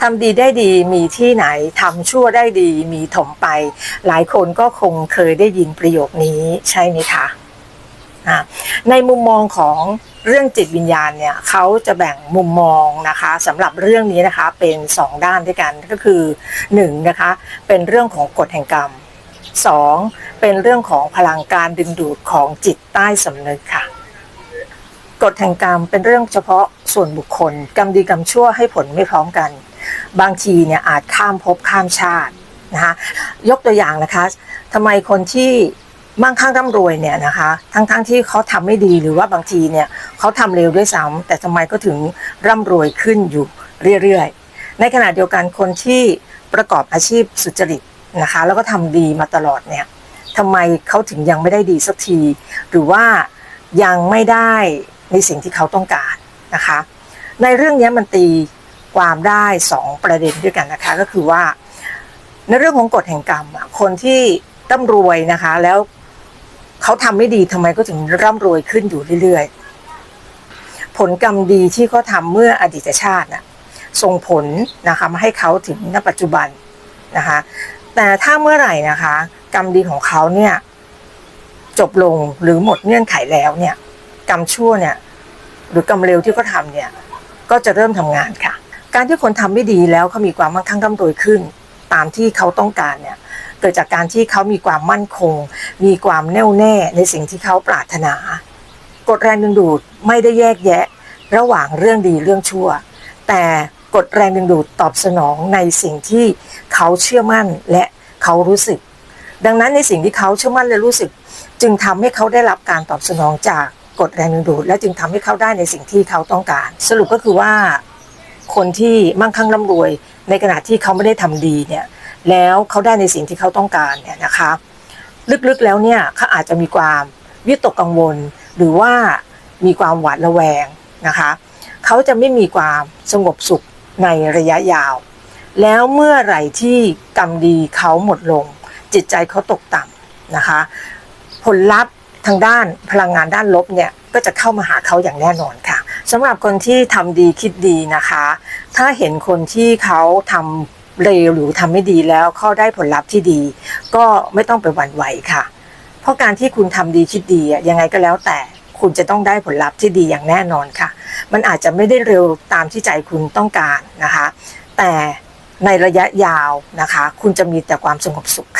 ทำดีได้ดีมีที่ไหนทำชั่วได้ดีมีถมไป หลายคนก็คงเคยได้ยินประโยคนี้ใช่ไหมคะะในมุมมองของเรื่องจิตวิญญาณเนี่ยเขาจะแบ่งมุมมองนะคะสำหรับเรื่องนี้นะคะเป็นสองด้านด้วยกันก็คือหนึ่งนะคะเป็นเรื่องของกฎแห่งกรรมสองเป็นเรื่องของพลังการดึงดูดของจิตใต้สำนึกค่ะ กฎแห่งกรรมเป็นเรื่องเฉพาะส่วนบุคคล กรรมดีกรรมชั่วให้ผลไม่พร้อมกัน บางทีเนี่ยอาจข้ามภพข้ามชาตินะคะยกตัวอย่างนะคะทำไมคนที่มั่งคั่งร่ำรวยเนี่ยนะคะทั้งๆทที่เขาทำไม่ดีหรือว่าบางทีเนี่ยเขาทำเร็วด้วยซ้ำแต่ทำไมก็ถึงร่ำรวยขึ้นอยู่เรื่อยๆ ในขณะเดียวกันคนที่ประกอบอาชีพสุจริตนะคะแล้วก็ทำดีมาตลอดเนี่ยทำไมเขาถึงยังไม่ได้ดีสักที หรือว่ายังไม่ได้ ในสิ่งที่เขาต้องการนะคะ ในเรื่องนี้มันตีความได้ 2 ประเด็นด้วยกันนะคะก็คือว่า ในเรื่องของกฎแห่งกรรมคนที่ร่ำรวยนะคะแล้วเขาทำไม่ดีทำไมก็ถึงร่ำรวยขึ้นอยู่เรื่อยๆ ผลกรรมดีที่เขาทำเมื่ออดีตชาติน่ะส่งผลนะคะมาให้เขาถึงณปัจจุบันนะคะ แต่ถ้าเมื่อไหร่นะคะ กรรมดีของเขาเนี่ยจบลงหรือหมดเงื่อนไขแล้วเนี่ย กรรมชั่วเนี่ยหรือกรรมเร็วที่เขาทำเนี่ยก็จะเริ่มทำงานค่ะ การที่คนทำไม่ดีแล้วเขามีความมั่งคั่งร่ำรวยขึ้น ตามที่เขาต้องการเนี่ยเกิดจากการที่เขามีความมั่นคง มีความแน่วแน่ในสิ่งที่เขาปรารถนากฎแรงดึงดูดไม่ได้แยกแยะ ระหว่างเรื่องดีเรื่องชั่ว แต่กฎแรงดึงดูดตอบสนองในสิ่งที่เขาเชื่อมั่นและเขารู้สึก ดังนั้นในสิ่งที่เขาเชื่อมั่นและรู้สึก จึงทำให้เขาได้รับการตอบสนองจาก กฎแรงดึงดูดและจึงทำให้เขาได้ในสิ่งที่เขาต้องการ สรุปก็คือว่าคนที่มั่งคั่งร่ำรวย ในขณะที่เขาไม่ได้ทำดีเนี่ยแล้วเขาได้ในสิ่งที่เขาต้องการเนี่ยนะคะลึกๆแล้วเนี่ยเขาอาจจะมีความวิตกกังวล หรือว่ามีความหวาดระแวงนะคะเขาจะไม่มีความสงบสุขในระยะยาว แล้วเมื่อไหร่ที่กรรมดีเขาหมดลง จิตใจเขาตกต่ำนะคะ ผลลัพธ์ ทางด้านพลังงานด้านลบเนี่ยก็จะเข้ามาหาเขาอย่างแน่นอนค่ะสำหรับคนที่ทำดีคิดดีนะคะ ถ้าเห็นคนที่เขาทำเร็วหรือทำไม่ดีแล้วเขาได้ผลลัพธ์ที่ดี ก็ไม่ต้องไปหวั่นไหวค่ะ เพราะการที่คุณทำดีคิดดียังไงก็แล้วแต่คุณจะต้องได้ผลลัพธ์ที่ดีอย่างแน่นอนค่ะ มันอาจจะไม่ได้เร็วตามที่ใจคุณต้องการนะคะ แต่ในระยะยาวนะคะ คุณจะมีแต่ความสงบสุข